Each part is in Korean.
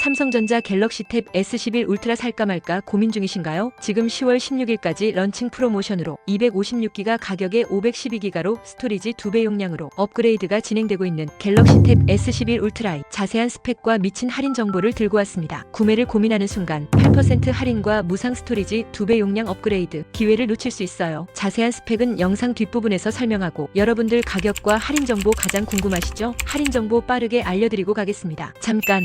삼성전자 갤럭시 탭 S11 울트라 살까 말까 고민 중이신가요? 지금 10월 16일까지 런칭 프로모션으로 256기가 가격에 512기가로 스토리지 2배 용량으로 업그레이드가 진행되고 있는 갤럭시 탭 S11 울트라의 자세한 스펙과 미친 할인 정보를 들고 왔습니다. 구매를 고민하는 순간 8% 할인과 무상 스토리지 2배 용량 업그레이드 기회를 놓칠 수 있어요. 자세한 스펙은 영상 뒷부분에서 설명하고 여러분들 가격과 할인 정보 가장 궁금하시죠? 할인 정보 빠르게 알려드리고 가겠습니다. 잠깐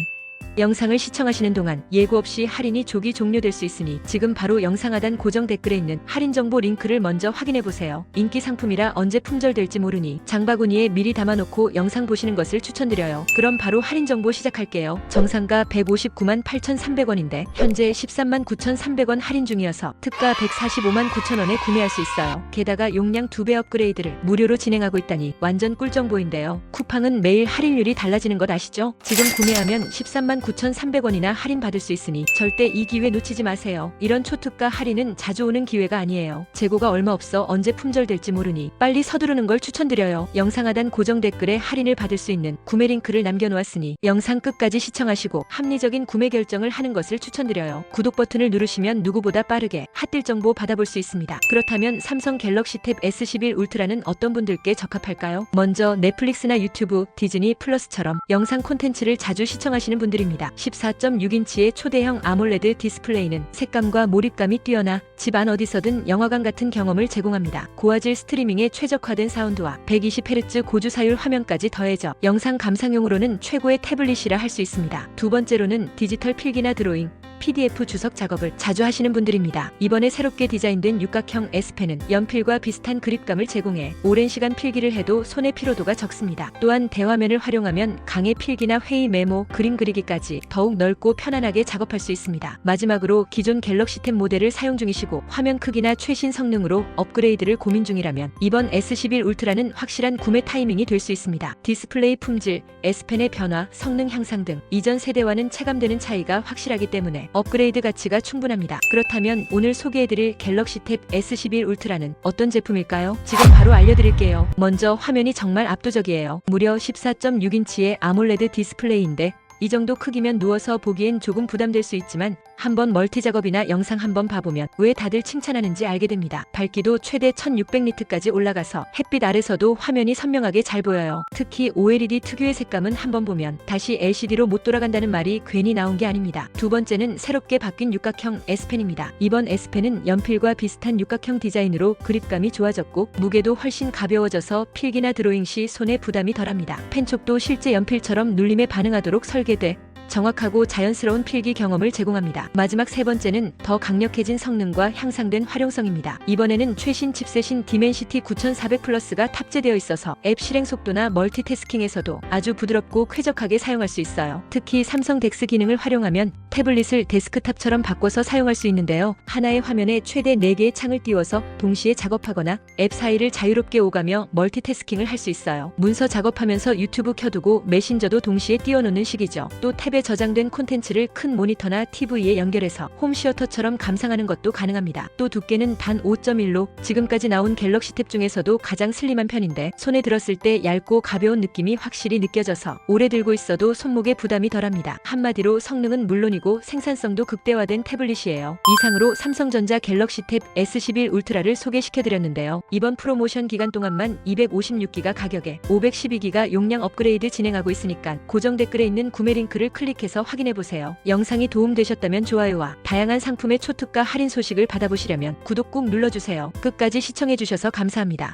영상을 시청하시는 동안 예고 없이 할인이 조기 종료될 수 있으니 지금 바로 영상 하단 고정 댓글에 있는 할인 정보 링크를 먼저 확인해 보세요. 인기 상품이라 언제 품절될지 모르니 장바구니에 미리 담아놓고 영상 보시는 것을 추천드려요. 그럼 바로 할인 정보 시작할게요. 정상가 159만 8,300원인데 현재 13만 9,300원 할인 중이어서 특가 145만 9천원에 구매할 수 있어요. 게다가 용량 2배 업그레이드를 무료로 진행하고 있다니 완전 꿀 정보인데요. 쿠팡은 매일 할인율이 달라지는 것 아시죠? 지금 구매하면 13만 9,300원이나 할인 받을 수 있으니 절대 이 기회 놓치지 마세요. 이런 초특가 할인은 자주 오는 기회가 아니에요. 재고가 얼마 없어 언제 품절될지 모르니 빨리 서두르는 걸 추천드려요. 영상 하단 고정 댓글에 할인을 받을 수 있는 구매 링크를 남겨놓았으니 영상 끝까지 시청하시고 합리적인 구매 결정을 하는 것을 추천드려요. 구독 버튼을 누르시면 누구보다 빠르게 핫딜 정보 받아볼 수 있습니다. 그렇다면 삼성 갤럭시 탭 S11 울트라는 어떤 분들께 적합할까요? 먼저 넷플릭스나 유튜브, 디즈니 플러스처럼 영상 콘텐츠를 자주 시청하시는 분들입니다. 14.6인치의 초대형 아몰레드 디스플레이는 색감과 몰입감이 뛰어나 집안 어디서든 영화관 같은 경험을 제공합니다. 고화질 스트리밍에 최적화된 사운드와 120Hz 고주 사율 화면까지 더해져 영상 감상용으로는 최고의 태블릿이라 할 수 있습니다. 두 번째로는 디지털 필기나 드로잉, PDF 주석 작업을 자주 하시는 분들입니다. 이번에 새롭게 디자인된 육각형 S펜은 연필과 비슷한 그립감을 제공해 오랜 시간 필기를 해도 손의 피로도가 적습니다. 또한 대화면을 활용하면 강의 필기나 회의 메모, 그림 그리기까지 더욱 넓고 편안하게 작업할 수 있습니다. 마지막으로 기존 갤럭시 탭 모델을 사용 중이시고 화면 크기나 최신 성능으로 업그레이드를 고민 중이라면 이번 S11 울트라는 확실한 구매 타이밍이 될 수 있습니다. 디스플레이 품질, S펜의 변화, 성능 향상 등 이전 세대와는 체감되는 차이가 확실하기 때문에 업그레이드 가치가 충분합니다. 그렇다면 오늘 소개해드릴 갤럭시 탭 S11 울트라는 어떤 제품일까요? 지금 바로 알려드릴게요. 먼저 화면이 정말 압도적이에요. 무려 14.6인치의 아몰레드 디스플레이인데 이 정도 크기면 누워서 보기엔 조금 부담될 수 있지만 한번 멀티 작업이나 영상 한번 봐보면 왜 다들 칭찬하는지 알게 됩니다. 밝기도 최대 1600니트까지 올라가서 햇빛 아래서도 화면이 선명하게 잘 보여요. 특히 OLED 특유의 색감은 한번 보면 다시 LCD로 못 돌아간다는 말이 괜히 나온 게 아닙니다. 두 번째는 새롭게 바뀐 육각형 S펜입니다. 이번 S펜은 연필과 비슷한 육각형 디자인으로 그립감이 좋아졌고 무게도 훨씬 가벼워져서 필기나 드로잉 시 손에 부담이 덜합니다. 펜촉도 실제 연필처럼 눌림에 반응하도록 설계돼 정확하고 자연스러운 필기 경험을 제공합니다. 마지막 세 번째는 더 강력해진 성능과 향상된 활용성입니다. 이번에는 최신 칩셋인 디멘시티 9400 플러스가 탑재되어 있어서 앱 실행 속도나 멀티태스킹에서도 아주 부드럽고 쾌적하게 사용할 수 있어요. 특히 삼성 덱스 기능을 활용하면 태블릿을 데스크탑처럼 바꿔서 사용할 수 있는데요. 하나의 화면에 최대 4개의 창을 띄워서 동시에 작업하거나 앱 사이를 자유롭게 오가며 멀티태스킹을 할 수 있어요. 문서 작업하면서 유튜브 켜두고 메신저도 동시에 띄워놓는 식이죠. 또 탭에 저장된 콘텐츠를 큰 모니터나 TV에 연결해서 홈시어터처럼 감상하는 것도 가능합니다. 또 두께는 단 5.1로 지금까지 나온 갤럭시 탭 중에서도 가장 슬림한 편인데 손에 들었을 때 얇고 가벼운 느낌이 확실히 느껴져서 오래 들고 있어도 손목에 부담이 덜합니다. 한마디로 성능은 물론이고 생산성도 극대화된 태블릿이에요. 이상으로 삼성전자 갤럭시 탭 S11 울트라를 소개시켜드렸는데요. 이번 프로모션 기간 동안만 256기가 가격에 512기가 용량 업그레이드 진행하고 있으니까 고정 댓글에 있는 구매 링크를 클릭해서 확인해보세요. 영상이 도움되셨다면 좋아요와 다양한 상품의 초특가 할인 소식을 받아보시려면 구독 꾹 눌러주세요. 끝까지 시청해주셔서 감사합니다.